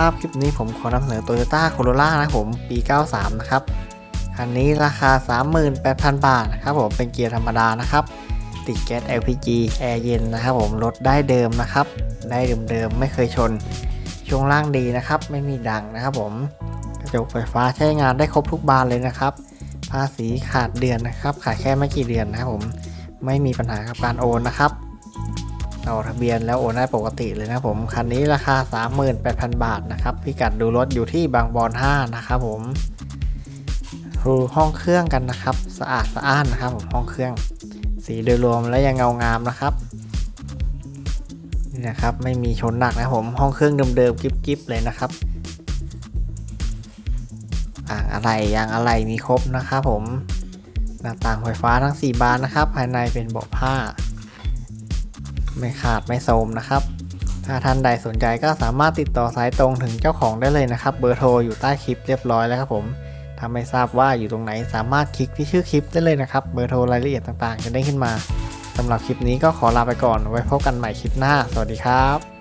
ครับ คลิปนี้ผมขอนำเสนอ Toyota Corolla นะผม ปี 93 นะครับ คันนี้ราคา 38,000 บาทนะครับผม เป็นเกียร์ธรรมดานะครับ ติดแก๊ส LPG แอร์เย็นนะครับผม รถได้เดิมนะครับ ได้เดิมๆ ไม่เคยชน ช่วงล่างดีนะครับ ไม่มีดังนะครับผม กระจกไฟฟ้าใช้งานได้ครบทุกบานเลยนะครับ ภาษีขาดเดือนนะครับ ขาดแค่ไม่กี่เดือนนะครับผม ไม่มีปัญหากับการโอนนะครับ เอาทะเบียนแล้วโอนได้ปกติเลยนะผมคันนี้ราคา 38,000 บาทนะครับพิกัดดูรถอยู่ที่บางบอน 5 นะครับผมดูห้องเครื่องกันนะครับสะอาดสะอ้านนะครับผมห้องเครื่อง สีโดยรวมและยังเงางามนะครับนี่นะครับไม่มีชนหนักนะผมห้องเครื่องเดิมๆกิ๊บๆเลยนะครับอ่างอะไรยางอะไรมีครบนะครับผมหน้าต่างไฟฟ้าทั้ง 4 บานนะครับ ภายในเป็นเบาะผ้า ไม่ขาดไม่โทมนะครับ ถ้าท่านใดสนใจก็สามารถติดต่อสายตรงถึงเจ้าของได้เลยนะครับ เบอร์โทรอยู่ใต้คลิปเรียบร้อยแล้วครับผมถ้าไม่ทราบว่าอยู่ตรงไหนสามารถคลิกที่ชื่อคลิปได้เลยนะครับ เบอร์โทรรายละเอียดต่างๆ จะได้ขึ้นมาสำหรับคลิปนี้ก็ขอลาไปก่อนไว้พบกันใหม่คลิปหน้า สวัสดีครับ